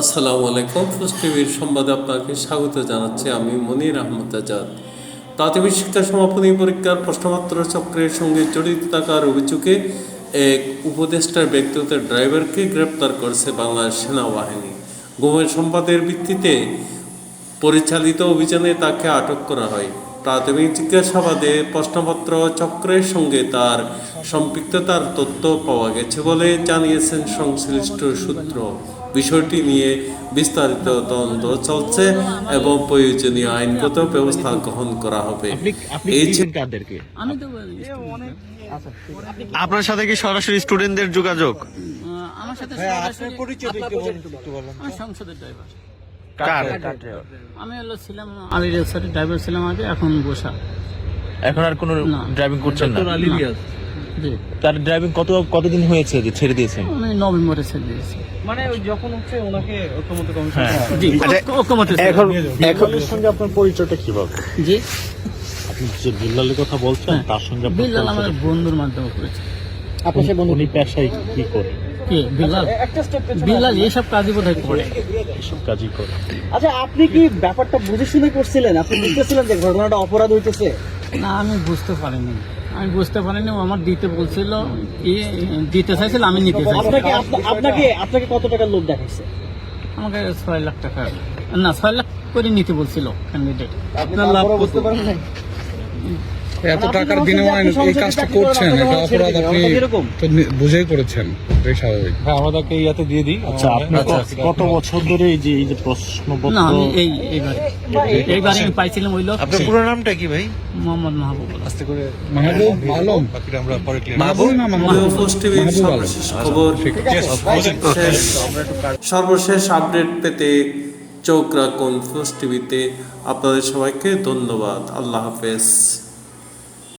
আসসালামু আলাইকুম। ফুস টিভির সংবাদে আপনাকে স্বাগত জানাচ্ছি আমি মনির আহমদ আজাদ। প্রাথমিক শিক্ষা সমাপনী পরীক্ষার প্রশ্নপত্র চক্রের সঙ্গে জড়িত থাকার অভিযোগে এক উপদেষ্টার ব্যক্তিগত ড্রাইভারকে গ্রেপ্তার করেছে বাংলাদেশ সেনাবাহিনী। গোমের সংবাদের ভিত্তিতে পরিচালিত অভিযানে তাকে আটক করা হয়। প্রাথমিক জিজ্ঞাসাবাদে প্রশ্নপত্র চক্রের সঙ্গে তার সম্পৃক্ততার তথ্য পাওয়া গেছে বলে জানিয়েছেন সংশ্লিষ্ট সূত্র। বিষয়টি নিয়ে বিস্তারিত তদন্ত চলছে এবং প্রয়োজনীয় আইনগত ব্যবস্থা গ্রহণ করা হবে। তো আপনার সাথে কি সরাসরি স্টুডেন্টদের যোগাযোগ? আমার সাথে সরাসরি আমি সংসদের ড্রাইভার কার আমি হলো ছিলাম আলী রেলসারের ড্রাইভার ছিলাম আগে এখন বসা। এখন আর কোনো না। ড্রাইভিং করছেন না? জি। তার ড্রাইভিং কত কতদিন হয়েছে যে ছেড়ে দিয়েছেন আমি নভেম্বরে ছেড়ে দিয়েছি। মানে ওই যখন হচ্ছে ওনাকে ঐক্যমত কমিশন হ্যাঁ। জি আচ্ছা। এখন এখন সঙ্গে আপনার পরিচয়টা কীভাবে? জি। আপনি যে বিল্লালের কথা বলছেন হ্যাঁ। তার সঙ্গে আপনার বিল্লাল আমাদের বন্ধুর মাধ্যমে করেছে। কি? উনি পেশায় কি করে? কি বিল্লাল বিল্লাল এইসব কাজই বোধ করে। এসব কাজই করে। আচ্ছা আপনি কি ব্যাপারটা বুঝে শুনে করছিলেন? আপনি বুঝতেছিলেন যে ঘটনাটা অপরাধ হইতেছে? না আমি বুঝতে পারিনি। আমি বুঝতে পারিনি ও আমার দিতে বলছিল ই দিতে চাইছিল আমি নিতে আপনাকে আপনাকে আপনাকে কত টাকার লোভ দেখাচ্ছে আমাকে ছয় লাখ টাকা না ছয় লাখ করে নিতে বলছিল ক্যান্ডিডেট আপনার লাভ বুঝতে পারেন এত টাকার বিনিময়ে এই কাজটা করছেন এটা অপরাধ আপনি তো বুঝেই করেছেন এটাই স্বাভাবিক। হ্যাঁ আমাদেরকে ইয়াতে দিয়ে দিই। আচ্ছা আপনি কত বছর ধরে এই যে এই যে প্রশ্নপত্র না আমি এই এইবার। এইবারে আমি পাইছিলাম ওই লোক। আপনার পুরো নামটা কি ভাই? মোহাম্মদ মাহবুব মাহবুব আলম। মাহবুব? না মাহবুব পোস্ট টিভির সর্বশেষ খবর। সর্বশেষ- সর্বশেষ আপডেট পেতে চোখ রাখুন পোস্ট টিভিতে আপনাদের সবাইকে ধন্যবাদ। আল্লাহ হাফেজ।